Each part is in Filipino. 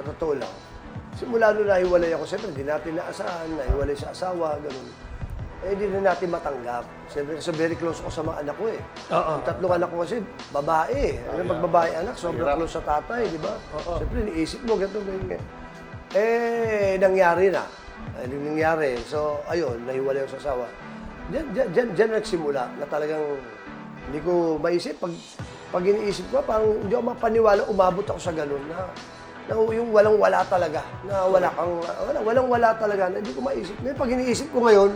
sa totoo lang. Simula nung nahiwalay ako, siyempre, hindi natin naasahan, nahiwalay sa asawa, ganun. Eh, hindi na natin matanggap. Siyempre, so very close ako sa mga anak ko eh. Oo. Ang tatlong anak ko kasi, babae. Ano, pag babae anak, sobrang Hirap. close sa tatay, di ba? Siyempre, iniisip mo, ganito, ganyan. Eh, nangyari na. Yung nangyari? So, ayun, nahiwalay ako sa asawa. Diyan, diyan, diyan, diyan nagsimula na talagang hindi ko maisip. Pag, pag iniisip ko, parang hindi ako mapaniwala, umabot ako sa ganun na, na yung walang-wala talaga. Na wala kang, wala, walang-wala talaga. Na hindi ko maisip. Ngayon, pag iniisip ko ngayon,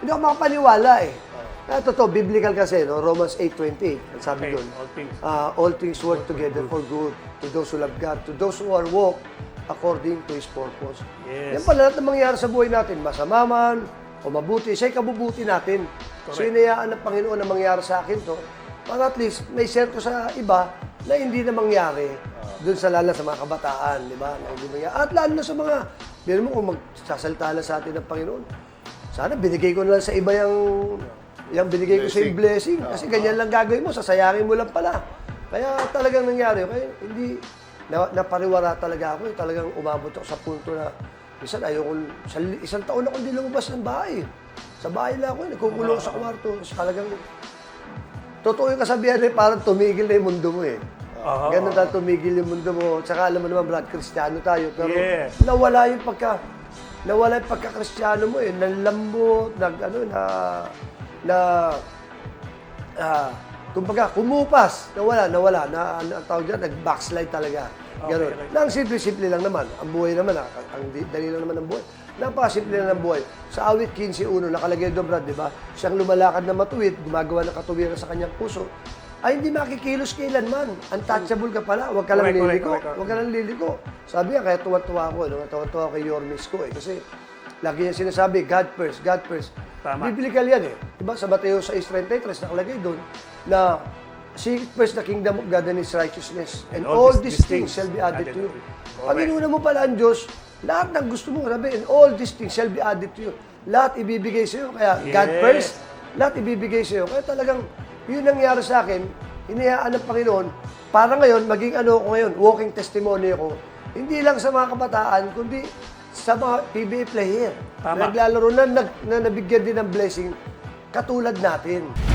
hindi ako makapaniwala eh. Na totoo, biblical kasi, no? Romans 8.28, ang sabi Okay, doon. all things. Ah, all things work together for good to those who love God, to those who are walk according to His purpose. Yes. Yan pala lahat ng mangyayari sa buhay natin, masama man o mabuti, siya'y kabubuti natin. So, Correct. inayaan ng Panginoon na mangyari sa akin to, para at least may share ko sa iba na hindi na mangyari doon sa lalo sa mga kabataan, di ba? Na hindi mangyari. At lalo na sa mga, biro mo kung magsasalita na sa atin ng Panginoon, sana binigay ko na lang sa iba yung, yung binigay ko sa yung blessing. Kasi ganyan lang gagawin mo, sasayangin mo lang pala. Kaya talagang nangyari. Kaya hindi, na, napariwara talaga ako. eh. Talagang umabot ako sa punto na, minsan ayoko, sa, isang taon ako hindi lumabas ng bahay. Sa bahay lang ako, eh, nagkukulong sa kwarto. Tapos talagang, totoo yung kasabihan eh, parang tumigil na yung mundo mo eh. Aha. Ganun talaga tumigil yung mundo mo. Tsaka alam mo naman, Brad, kristyano tayo. Pero Yes. nawala yung pagka, nawala yung pagka-kristyano mo eh. Nalambot, nag, ano, na, na, ah, kumbaga, kumupas. Nawala, nawala. Na, ano ang tawag dyan, nag-backslide talaga. Ganun. Okay, okay. Na ang simple-simple lang naman. Ang buhay naman, ah, ang di- dali lang naman ng buhay. Napakasimple lang ng buhay. Sa awit 15.1, nakalagay doon, Brad, di ba? Siyang lumalakad na matuwid, gumagawa ng katuwiran sa kanyang puso, ay hindi makikilos kailanman. Untouchable ka pala. Huwag ka lang Correct, liliko. correct, correct. Huwag ka lang liliko. Sabi niya, kaya tuwa-tuwa ako. No? Tuwa-tuwa ako kay Yormis ko eh. Kasi lagi niya sinasabi, God first, God first. Tama. Biblical yan eh. Diba? Sa Mateo 6.33, nakalagay doon na Seek first the kingdom of God and His righteousness, and, all, these things shall be added, to you. Pag Correct. inuna mo pala ang Diyos, lahat ng gusto mo, sabi, and all these things shall be added to you. Lahat ibibigay sa iyo. Kaya God Yes. first, lahat ibibigay sa iyo. Kaya talagang, yun nangyari sa akin, inayaan ng Panginoon, para ngayon, maging ano ako ngayon, walking testimony ako, hindi lang sa mga kabataan, kundi sa mga PBA player. Tama. Naglalaro na, nag, na nabigyan din ng blessing, katulad natin.